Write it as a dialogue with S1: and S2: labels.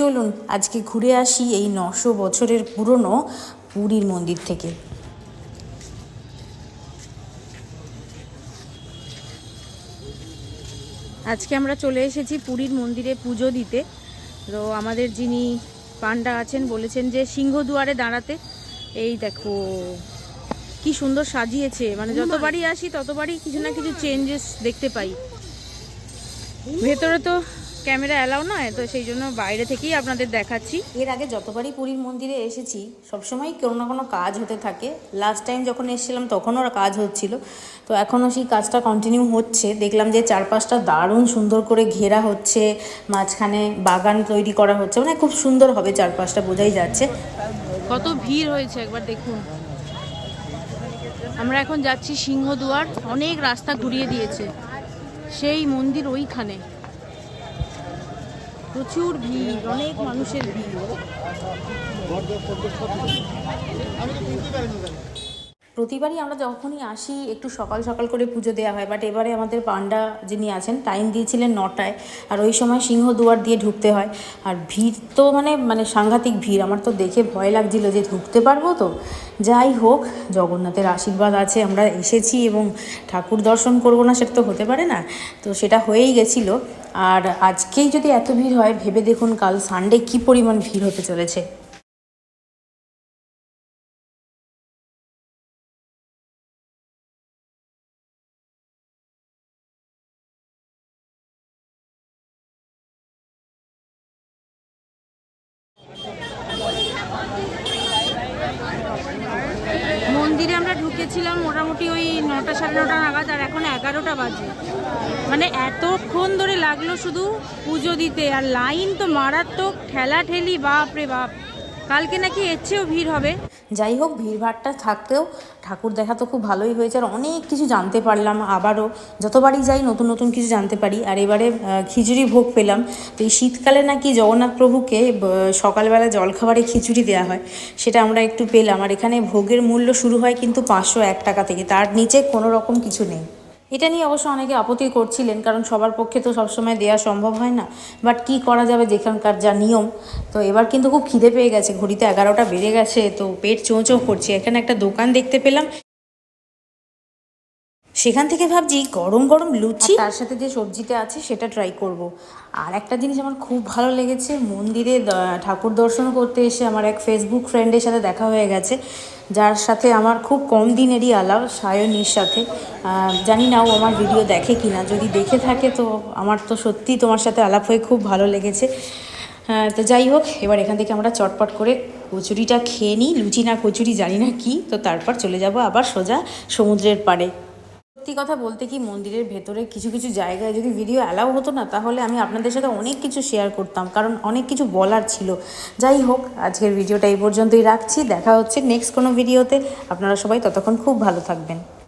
S1: চলুন আজকে ঘুরে আসি এই নশো বছরের পুরনো পুরীর মন্দির থেকে। আজকে আমরা চলে এসেছি পুরীর মন্দিরে পুজো দিতে। তো আমাদের যিনি পান্ডা আছেন বলেছেন যে সিংহদুয়ারে দাঁড়াতে। এই দেখো কি সুন্দর সাজিয়েছে। মানে যতবারই আসি ততবারই কিছু না কিছু চেঞ্জেস দেখতে পাই। ভেতরে তো ক্যামেরা অ্যালাউ নয় তো সেই জন্য বাইরে থেকেই আপনাদের দেখাচ্ছি। এর আগে যতবারই পুরীর মন্দিরে এসেছি সবসময় কোনো না কোনো কাজ হতে থাকে। লাস্ট টাইম যখন এসেছিলাম তখনও কাজ হচ্ছিল। তো এখনও সেই কাজটা কন্টিনিউ হচ্ছে। দেখলাম যে চারপাশটা দারুণ সুন্দর করে ঘেরা হচ্ছে মাঝখানে বাগান তৈরি করা হচ্ছে। মানে খুব সুন্দর হবে চারপাশটা বোঝাই যাচ্ছে। কত ভিড় হয়েছে একবার দেখুন। আমরা এখন যাচ্ছি সিংহদুয়ার অনেক রাস্তা ঘুরিয়ে দিয়েছে। সেই মন্দির ওইখানে। প্রচুর ভিড় অনেক মানুষের ভিড়। প্রতিবারই আমরা যখনই আসি, একটু সকাল সকাল করে পুজো দেওয়া হয় বাট এবারে আমাদের পান্ডা যিনি আছেন টাইম দিয়েছিলেন নটায়, আর ওই সময় সিংহ দুয়ার দিয়ে ঢুকতে হয়। আর ভিড় তো মানে মানে সাংঘাতিক ভিড়, আমার তো দেখে ভয় লাগছিল যে ঢুকতে পারব তো। যাই হোক, জগন্নাথের আশীর্বাদ আছে, আমরা এসেছি এবং ঠাকুর দর্শন করব না, সেটা তো হতে পারে না। তো সেটা হয়েই গেছিল। আর আজকেই যদি এত ভিড় হয়, ভেবে দেখুন কাল সানডে কী পরিমাণ ভিড় হতে চলেছে। মন্দিরে আমরা ঢুকেছিলাম মোটামুটি ওই নটা সাড়ে নটা নাগাদ আর এখন এগারোটা বাজে। মানে এতক্ষণ ধরে লাগল শুধু পুজো দিতে আর লাইন তো মারাত্মক ঠেলা ঠেলি বাপ রে বাপ। কালকে নাকি এর চেয়েও ভিড় হবে। যাই হোক, ভিড়ভাড়টা থাকতেও ঠাকুর দেখা তো খুব ভালোই হয়েছে। আর অনেক কিছু জানতে পারলাম আবারও। যতবারই যাই, নতুন নতুন কিছু জানতে পারি। আর এবারে খিচুড়ি ভোগ পেলাম। তো এই শীতকালে নাকি জগন্নাথ প্রভুকে সকালবেলা জলখাবারে খিচুড়ি দেওয়া হয়, সেটা আমরা একটু পেলাম। আর এখানে ভোগের মূল্য শুরু হয় কিন্তু পাঁচশো এক টাকা থেকে। তার নিচে কোনো রকম কিছু নেই। এটা নিয়ে অবশ্য অনেকে আপত্তি করছিলেন, কারণ সবার পক্ষে তো সবসময় দেওয়া সম্ভব হয় না। বাট কি করা যাবে যেখানকার যা নিয়ম? তো এবার কিন্তু খুব খিদে পেয়ে গেছে, ঘড়িতে এগারোটা বেড়ে গেছে, তো পেট চোঁ চোঁ করছে। এখানে একটা দোকান দেখতে পেলাম। সেখান থেকে ভাবছি গরম গরম লুচি। তার সাথে যে সবজিটা আছে সেটা ট্রাই করব। আর একটা জিনিস আমার খুব ভালো লেগেছে, মন্দিরে ঠাকুর দর্শন করতে এসে আমার এক ফেসবুক ফ্রেন্ডের সাথে দেখা হয়ে গেছে, যার সাথে আমার খুব কম দিনেরই আলাপ, সায়নীর সাথে। জানি না ও আমার ভিডিও দেখে কি না যদি দেখে থাকে তো আমার তো সত্যিই তোমার সাথে আলাপ হয়ে খুব ভালো লেগেছে। তো যাই হোক, এবার এখান থেকে আমরা চটপট করে কচুরিটা খেয়ে নিই। লুচি না কচুরি জানি না কি, তো তারপর চলে যাব আবার সোজা সমুদ্রের পাড়ে। সত্যি কথা বলতে কি মন্দিরের ভেতরে কিছু কিছু জায়গায় যদি ভিডিও অ্যালাউ হতো না, তাহলে আমি আপনাদের সাথে অনেক কিছু শেয়ার করতাম। কারণ অনেক কিছু বলার ছিল। যাই হোক, আজকের ভিডিওটা এই পর্যন্তই রাখছি। দেখা হচ্ছে নেক্সট কোনো ভিডিওতে আপনারা সবাই ততক্ষণ খুব ভালো থাকবেন।